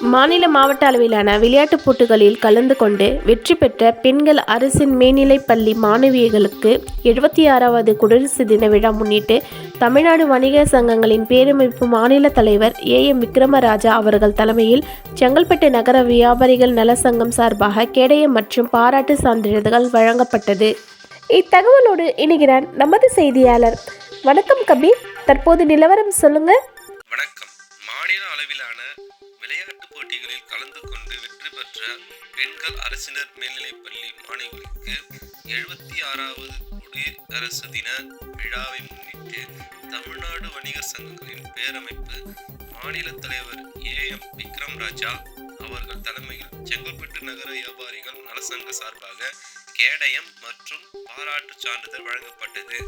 மாநில மாவட்ட அளவிலான விளையாட்டுப் போட்டிகளில் கலந்து கொண்டு வெற்றி பெற்ற பெண்கள் அரசின் மேல்நிலைப்பள்ளி மாணவியர்களுக்கு எழுபத்தி ஆறாவது குடியரசு தின விழா முன்னிட்டு தமிழ்நாடு வணிக சங்கங்களின் பேரமைப்பு மாநில தலைவர் ஏ. எம். விக்ரமராஜா அவர்கள் தலைமையில் செங்கல்பட்டு நகர வியாபாரிகள் நல சங்கம் சார்பாக கேடயம் மற்றும் பாராட்டு சான்றிதழ்கள் வழங்கப்பட்டது. இத்தகவலோடு இணைகிறார் நமது செய்தியாளர். வணக்கம் கபீர். தற்போது நிலவரம் சொல்லுங்கள் கலந்து கொண்டு வெற்றி பெற்ற பெண்கள் அரசினர் மேல்நிலைப்பள்ளி மாணவிகளுக்கு எழுபத்தி ஆறாவது குடியரசு தின விழாவை முன்னிட்டு தமிழ்நாடு வணிகர் சங்கங்களின் பேரமைப்பு மாநில தலைவர் ஏ எம் விக்ரம் ராஜா அவர்கள் தலைமையில் செங்கல்பட்டு நகர வியாபாரிகள் நலசங்க சார்பாக கேடயம் மற்றும் பாராட்டு சான்றிதழ் வழங்கப்பட்டது.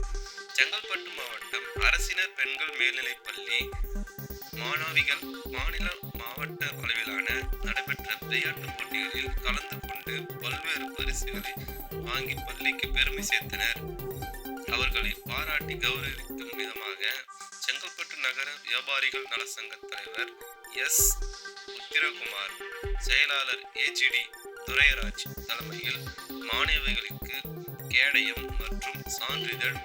செங்கல்பட்டு மாவட்டம் அரசினர் பெண்கள் மேல்நிலைப்பள்ளி மாணவிகள் மாநில மாவட்ட அளவிலான விளையாட்டு விளையாட்டுப் போட்டிகளில் கலந்து கொண்டு பல்வேறு பரிசுகளை வாங்கி பள்ளிக்கு பெருமை சேர்த்தனர். அவர்களை பாராட்டி கௌரவிக்கும் விதமாக செங்கல்பட்டு நகர வியாபாரிகள் நல சங்க தலைவர் எஸ். உத்திரகுமார் செயலாளர் ஏஜிடி துரையராஜ் தலைமையில் மாணவிகளுக்கு கேடயம் மற்றும் சான்றிதழ்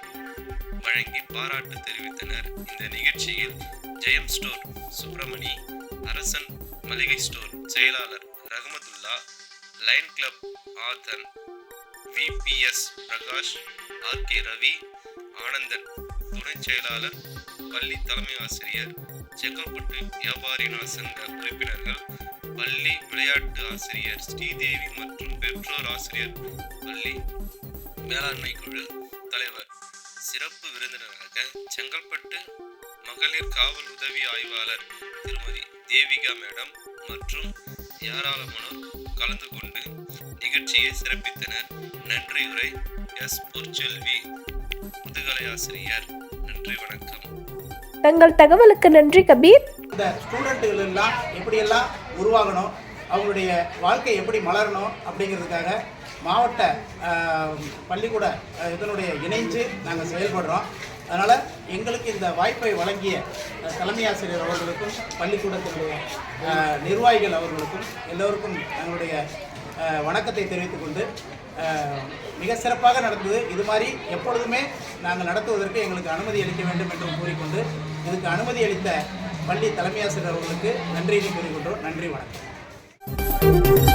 வழங்கி பாராட்டு தெரிவித்தனர். இந்த நிகழ்ச்சியில் ஜெயம் ஸ்டோர் சுப்பிரமணி அரசன் மளிகை ஸ்டோர் செயலாளர் Rahmathulla lions club Aadhan VPS Prakash R K Ravi Anandan துணை செயலாளர் பள்ளி தலைமை ஆசிரியர் செங்கல்பட்டு வியாபாரி நல சங்க உறுப்பினர்கள் பள்ளி விளையாட்டு ஆசிரியர் ஸ்ரீதேவி மற்றும் பெற்றோர் ஆசிரியர் பள்ளி மேலாண்மை குழு தலைவர். சிறப்பு விருந்தினராக செங்கல்பட்டு மகளிர் காவல் உதவி ஆய்வாளர் திருமதி தேவிகா மேடம் மற்றும் ஏராளமானோர் கலந்து கொண்டு நிகழ்ச்சியை சிறப்பித்தனர். நன்றியுரை எஸ் பொற்செல்வி முதுகலை ஆசிரியர். நன்றி வணக்கம். தங்கள் தகவலுக்கு நன்றி கபீர். இந்த ஸ்டூடெண்ட்டுகள் எல்லாம் எப்படியெல்லாம் உருவாகணும் அவங்களுடைய வாழ்க்கை எப்படி மலரணும் அப்படிங்கிறதுக்காக மாவட்ட பள்ளிக்கூட இதனுடைய இணைஞ்சு நாங்கள் செயல்படுறோம். அதனால் எங்களுக்கு இந்த வாய்ப்பை வழங்கிய தலைமை ஆசிரியர் அவர்களுக்கும் பள்ளிக்கூடத்தினுடைய நிர்வாகிகள் அவர்களுக்கும் எல்லோருக்கும் எங்களுடைய வணக்கத்தை தெரிவித்துக் கொண்டு மிக சிறப்பாக நடந்தது. இது மாதிரி எப்பொழுதுமே நாங்கள் நடத்துவதற்கு எங்களுக்கு அனுமதி அளிக்க வேண்டும் என்றும் கூறிக்கொண்டு இதுக்கு அனுமதி அளித்த பள்ளி தலைமை ஆசிரியர் அவர்களுக்கு நன்றியை கூறிக்கொண்டோம். நன்றி வணக்கம்.